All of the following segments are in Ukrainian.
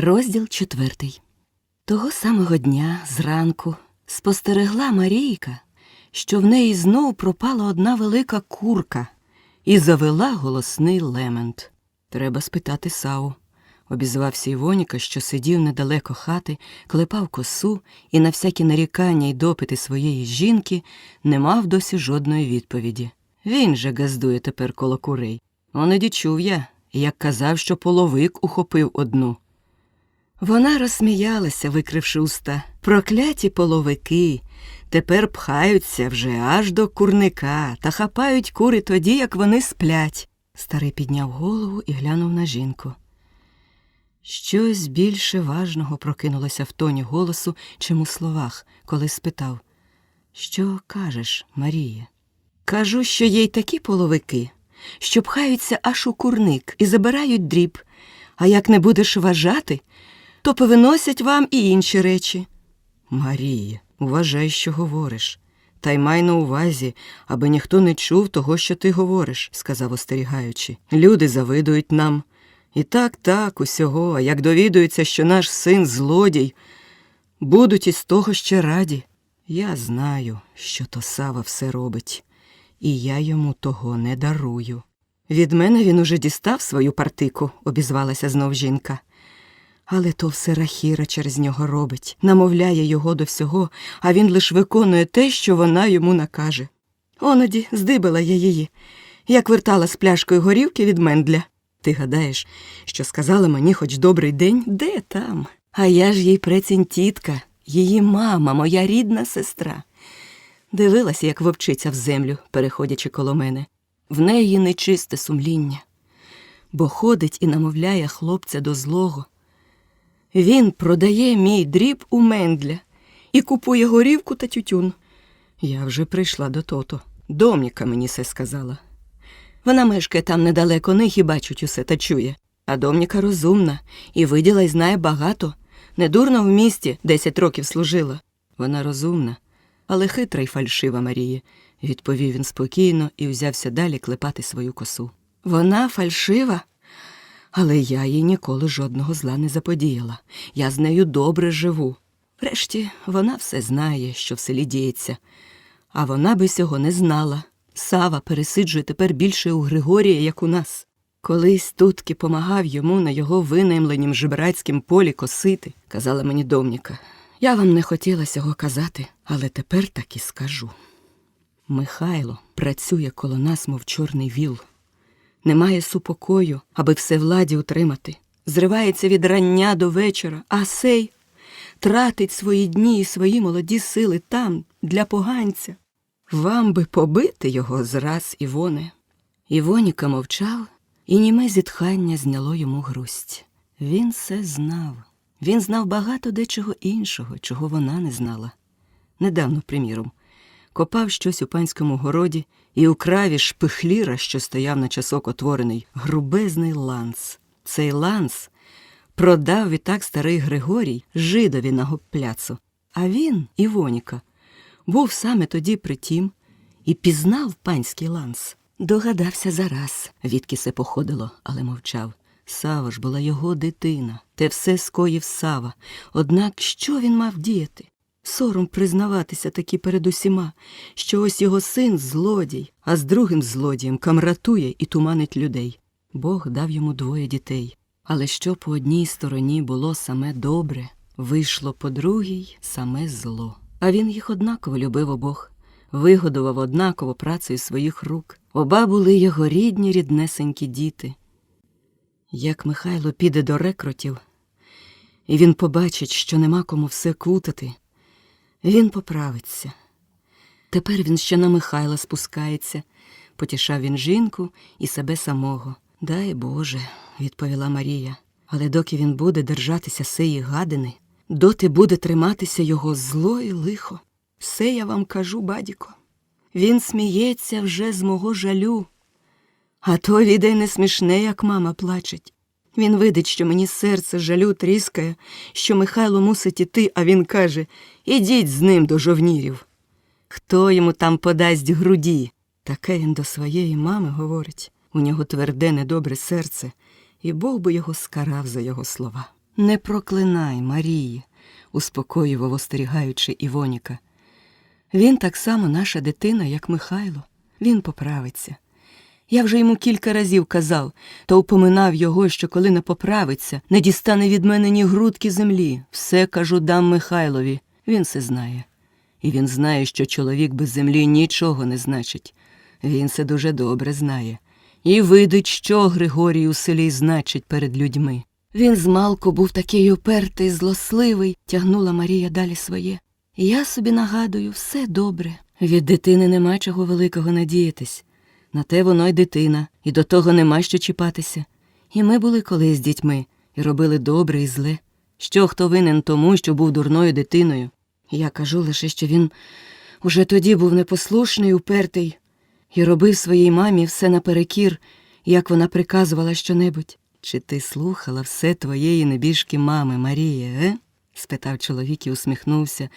Розділ четвертий. Того самого дня зранку спостерегла Марійка, що в неї знов пропала одна велика курка і завела голосний лемент. Треба спитати Саву. Обізвався Івоніка, що сидів недалеко хати, клепав косу і на всякі нарікання й допити своєї жінки не мав досі жодної відповіді. Він же газдує тепер коло курей. Оноді чув я, як казав, що половик ухопив одну. Вона розсміялася, викривши уста. Прокляті половики. Тепер пхаються вже аж до курника та хапають кури тоді, як вони сплять. Старий підняв голову і глянув на жінку. Щось більше важного прокинулося в тоні голосу, чим у словах, коли спитав Що кажеш, Марія? Кажу, що є й такі половики, що пхаються аж у курник і забирають дріб, а як не будеш вважати, то повиносять вам і інші речі. Марія, уважай, що говориш. Та й май на увазі, аби ніхто не чув того, що ти говориш, сказав остерігаючи. Люди завидують нам. І так, так, усього, а як довідуються, що наш син злодій, будуть із того ще раді. Я знаю, що то Сава все робить, і я йому того не дарую. Від мене він уже дістав свою партику, обізвалася знов жінка. Але то все Рахіра через нього робить, намовляє його до всього, а він лиш виконує те, що вона йому накаже. Оноді здибила я її, як вертала з пляшкою горівки від мендля. Ти гадаєш, що сказала мені хоч добрий день, де там? А я ж їй прецінь тітка, її мама, моя рідна сестра. Дивилася, як вовчиця в землю, переходячи коло мене. В неї нечисте сумління, бо ходить і намовляє хлопця до злого. Він продає мій дріб у мендля і купує горівку та тютюн. Я вже прийшла до тото. Домніка мені все сказала. Вона мешкає там недалеко них і бачить усе та чує. А домніка розумна і виділа й знає багато. Недурно в місті десять років служила. Вона розумна, але хитра й фальшива Марія, відповів він спокійно і взявся далі клепати свою косу. Вона фальшива, але я їй ніколи жодного зла не заподіяла. Я з нею добре живу. Врешті вона все знає, що в селі діється, а вона би цього не знала. Сава пересиджує тепер більше у Григорія, як у нас. Колись тутки помагав йому на його винаймленім жебрацькім полі косити, казала мені домніка. Я вам не хотіла цього казати, але тепер так і скажу. Михайло працює коло нас, мов чорний віл. Немає супокою, аби все владі утримати. Зривається від рання до вечора, а сей тратить свої дні і свої молоді сили там, для поганця. Вам би побити його зраз, Івоне. Івоніка мовчав, і німе зітхання зняло йому грусть. Він все знав. Він знав багато дечого іншого, чого вона не знала. Недавно, приміром, копав щось у панському городі і у краві шпихліра, що стояв на часок отворений, грубезний ланц. Цей ланц продав відтак старий Григорій жидові на гоппляцу. А він, Івоніка, був саме тоді при тім і пізнав панський ланц. Догадався зараз, відки се походило, але мовчав. Сава ж була його дитина, те все скоїв Сава. Однак що він мав діяти? Сором признаватися таки перед усіма, що ось його син злодій, а з другим злодієм камратує і туманить людей. Бог дав йому двоє дітей. Але що по одній стороні було саме добре, вийшло по другій саме зло. А він їх однаково любив обох, вигодував однаково працею своїх рук. Оба були його рідні, ріднесенькі діти. Як Михайло піде до рекрутів, і він побачить, що нема кому все кутати, він поправиться. Тепер він ще на Михайла спускається, потішав він жінку і себе самого. Дай Боже, відповіла Марія. Але доки він буде держатися сеї гадини, доти буде триматися його зло і лихо. Все я вам кажу, бадіко. Він сміється вже з мого жалю. А то відай не смішне, як мама плачеть. Він видить, що мені серце жалю тріскає, що Михайло мусить іти, а він каже Ідіть з ним до жовнірів. Хто йому там подасть груді? Таке він до своєї мами говорить. У нього тверде, недобре серце, і Бог би його скарав за його слова. Не проклинай, Марії, успокоював остерігаючи Івоніка. Він так само наша дитина, як Михайло. Він поправиться. Я вже йому кілька разів казав та упоминав його, що коли не поправиться, не дістане від мене ні грудки землі. Все кажу дам Михайлові. Він все знає. І він знає, що чоловік без землі нічого не значить. Він це дуже добре знає. І видить, що Григорій у селі значить перед людьми. Він змалку був такий упертий, злосливий, тягнула Марія далі своє. Я собі нагадую, все добре. Від дитини нема чого великого надіятись. На те воно й дитина, і до того нема що чіпатися. І ми були колись з дітьми, і робили добре і зле. Що хто винен тому, що був дурною дитиною? Я кажу лише, що він уже тоді був непослушний, упертий, і робив своїй мамі все наперекір, як вона приказувала щонебудь. Чи ти слухала все твоєї небіжки мами, Марія, е? спитав чоловік і усміхнувся.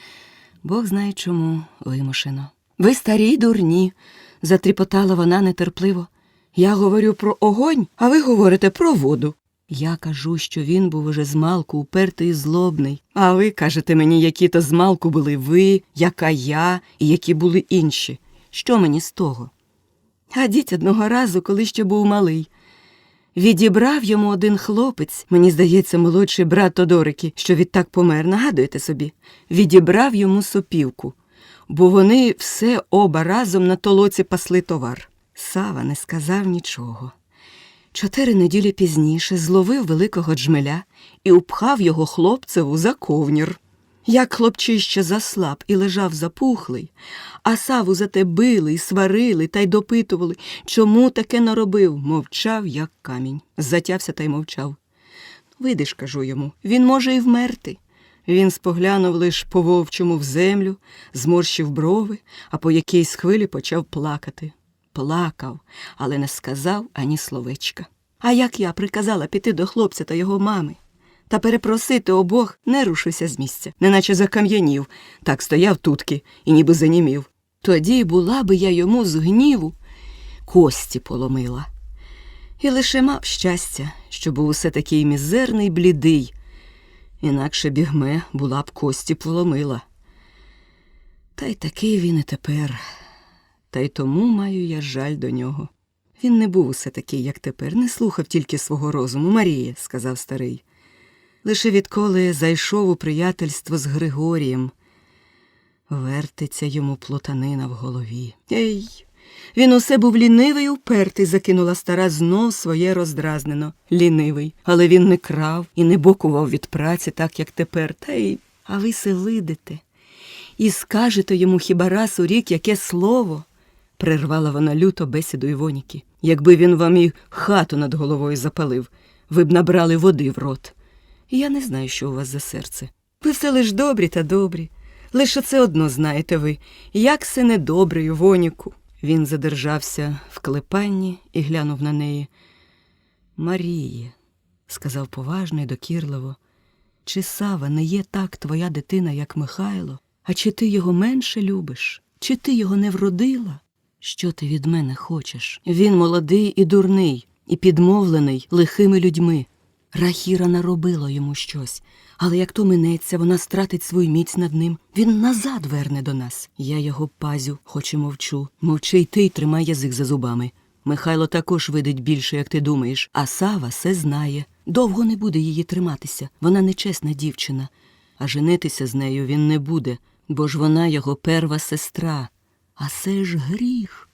Бог знає чому вимушено. Ви старі й дурні, затріпотала вона нетерпливо. Я говорю про огонь, а ви говорите про воду. Я кажу, що він був уже змалку упертий і злобний. А ви кажете мені, які то змалку були ви, яка я і які були інші. Що мені з того? А діть одного разу, коли ще був малий. Відібрав йому один хлопець, мені здається, молодший брат Тодорики, що відтак помер, нагадуєте собі, відібрав йому сопівку, бо вони все оба разом на толоці пасли товар. Сава не сказав нічого. Чотири неділі пізніше зловив великого джмеля і упхав його хлопцеву за ковнір. Як хлопчище заслаб і лежав запухлий, а саву за те били й сварили та й допитували, чому таке наробив, мовчав, як камінь. Затявся та й мовчав. Видиш, кажу йому, він може й вмерти. Він споглянув лиш по вовчому в землю, зморщив брови, а по якійсь хвилі почав плакати. Плакав, але не сказав ані словечка. А як я приказала піти до хлопця та його мами? Та перепросити обох не рушився з місця, неначе закам'янів, так стояв тутки і ніби занімів. Тоді була би я йому з гніву кості поломила. І лише мав щастя, що був усе такий мізерний блідий, інакше бігме була б кості поломила. Та й такий він і тепер, та й тому маю я жаль до нього. Він не був усе такий, як тепер, не слухав тільки свого розуму, Марія, сказав старий. Лише відколи зайшов у приятельство з Григорієм, вертиться йому плутанина в голові. Ей, він усе був лінивий упертий, закинула стара знов своє роздразнено. Лінивий. Але він не крав і не бокував від праці, так як тепер. Та й а ви се видите. І скажете йому хіба раз у рік яке слово? прервала вона люто бесіду Івоніки. Якби він вам і хату над головою запалив, ви б набрали води в рот. Я не знаю, що у вас за серце. Ви все лиш добрі та добрі. Лише це одно знаєте ви, як се недобре, Івоніку. Він задержався в клепанні і глянув на неї. Маріє, сказав поважно і докірливо, чи Сава не є так твоя дитина, як Михайло, а чи ти його менше любиш, чи ти його не вродила? Що ти від мене хочеш? Він молодий і дурний, і підмовлений лихими людьми. Рахіра наробила йому щось, але як то минеться, вона стратить свою міць над ним. Він назад верне до нас. Я його пазю, хоч і мовчу. Мовчи й ти й тримай язик за зубами. Михайло також видить більше, як ти думаєш, а Сава все знає. Довго не буде її триматися. Вона нечесна дівчина. А женитися з нею він не буде, бо ж вона його перва сестра. А це ж гріх.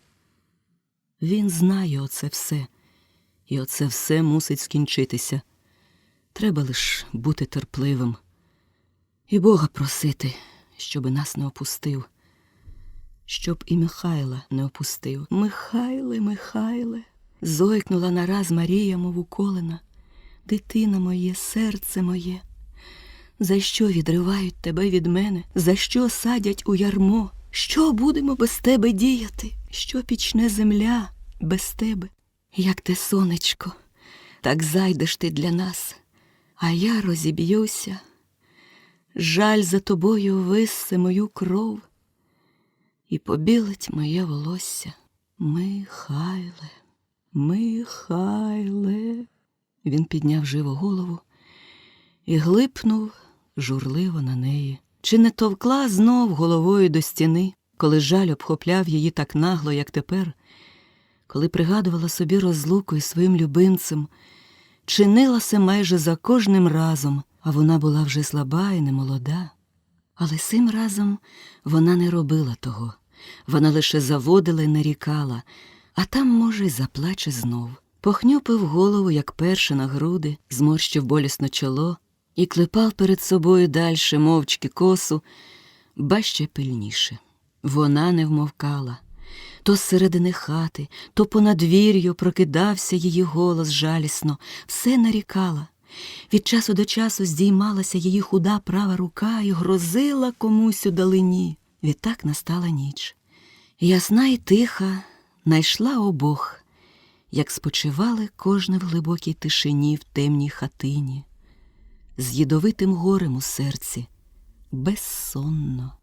Він знає оце все, і оце все мусить скінчитися. Треба лиш бути терпливим і Бога просити, щоби нас не опустив, щоб і Михайла не опустив. Михайле, Михайле, зойкнула нараз Марія, мов уколена. Дитина моє, серце моє. За що відривають тебе від мене? За що садять у ярмо? Що будемо без тебе діяти? Що пічне земля без тебе? Як те сонечко, так зайдеш ти для нас, а я розіб'юся. Жаль за тобою виссе мою кров і побілить моє волосся. Михайле, Михайле. Він підняв живо голову і глипнув журливо на неї. Чи не товкла знов головою до стіни, коли жаль обхопляв її так нагло, як тепер, коли пригадувала собі розлуку із своїм любимцем, чинилася майже за кожним разом, а вона була вже слаба і немолода. Але цим разом вона не робила того. Вона лише заводила і нарікала, а там, може, й заплаче знов. Похнюпив голову, як перше на груди, зморщив болісно чоло і клепав перед собою дальше мовчки косу, ба ще пильніше. Вона не вмовкала. То з середини хати, то по надвір'ю прокидався її голос жалісно, все нарікала. Від часу до часу здіймалася її худа права рука і грозила комусь у далині. Відтак настала ніч. Ясна й тиха найшла обох, як спочивали кожне в глибокій тишині в темній хатині, з ядовитим горем у серці, безсонно.